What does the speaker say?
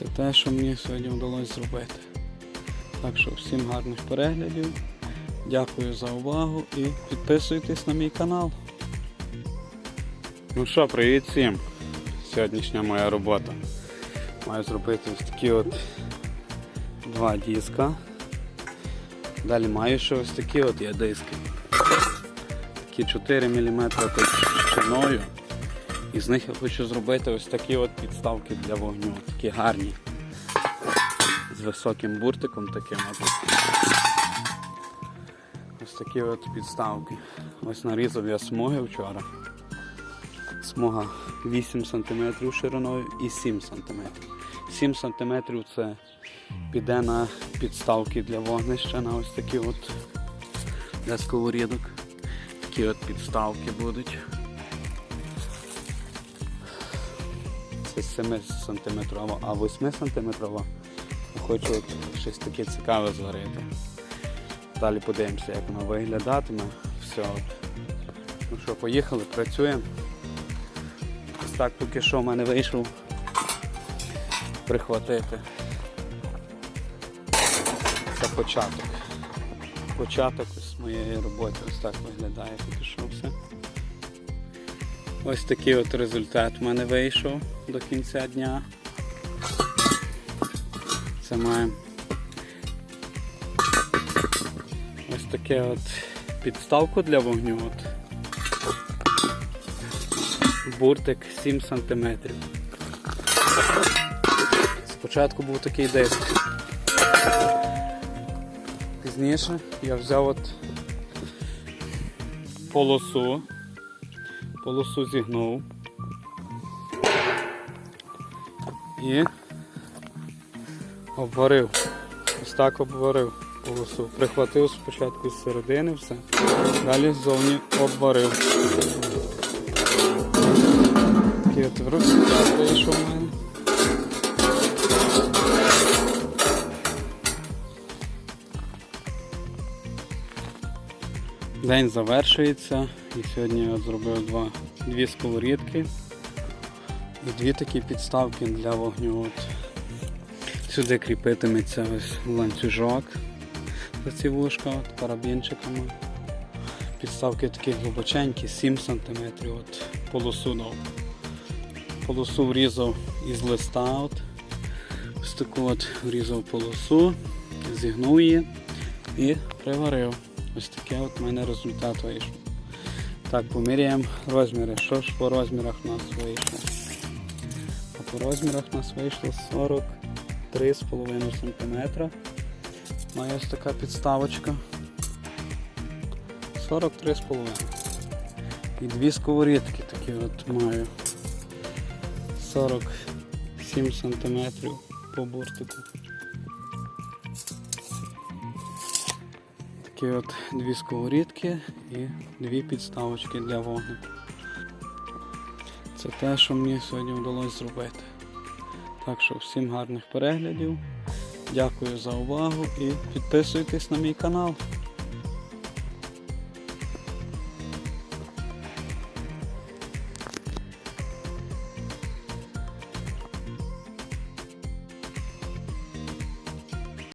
Це те, що мені сьогодні вдалося зробити. Так що всім гарних переглядів. Дякую за увагу і підписуйтесь на мій канал. Ну що, привіт всім! Сьогоднішня моя робота. Маю зробити ось такі от два диска. Далі маю ще ось такі от є диски. Такі 4 мм товщиною. І з них я хочу зробити ось такі от підставки для вогню. Такі гарні. З високим буртиком таким. Ось такі от підставки. Ось нарізав я смуги вчора. Смуга 8 см шириною і 7 см. 7 см це піде на підставки для вогнища на ось такі от для сковорідок. Такі от підставки будуть. 7 см, а 8 см хочу от щось таке цікаве зварити. Далі подивимося, як воно виглядатиме. Все. Ну що, поїхали, працюємо. Ось так поки що в мене вийшов прихватити. Це початок. Початок ось моєї роботи. Ось так виглядає поки що все. Ось такий от результат в мене вийшов до кінця дня. Це маємо ось таке от підставку для вогню. От. Буртик 7 см. Спочатку був такий диск. Пізніше я взяв от полосу, полосу зігнув і обварив. Ось так обварив полосу. Прихватив спочатку з середини все, далі ззовні обварив. Такий от вийшов у мене. День завершується і сьогодні я зробив два, дві сковорідки і дві такі підставки для вогню. От. Сюди кріпитиметься ось ланцюжок за ці вушка от, карабінчиками. Підставки такі глибоченькі, 7 см от, полосу дав. Полосу врізав із листа. От. Ось таку от врізав полосу, зігнув її і приварив. Ось таке от в мене результат вийшов. Так, поміряємо розміри. Що ж по розмірах у нас вийшло? А по розмірах у нас вийшло 43,5 см. Має ось така підставочка. 43,5. І дві сковорідки такі от маю. 47 см по буртику. Такі от дві сковорідки і дві підставочки для вогню. Це те, що мені сьогодні вдалося зробити. Так що всім гарних переглядів. Дякую за увагу і підписуйтесь на мій канал.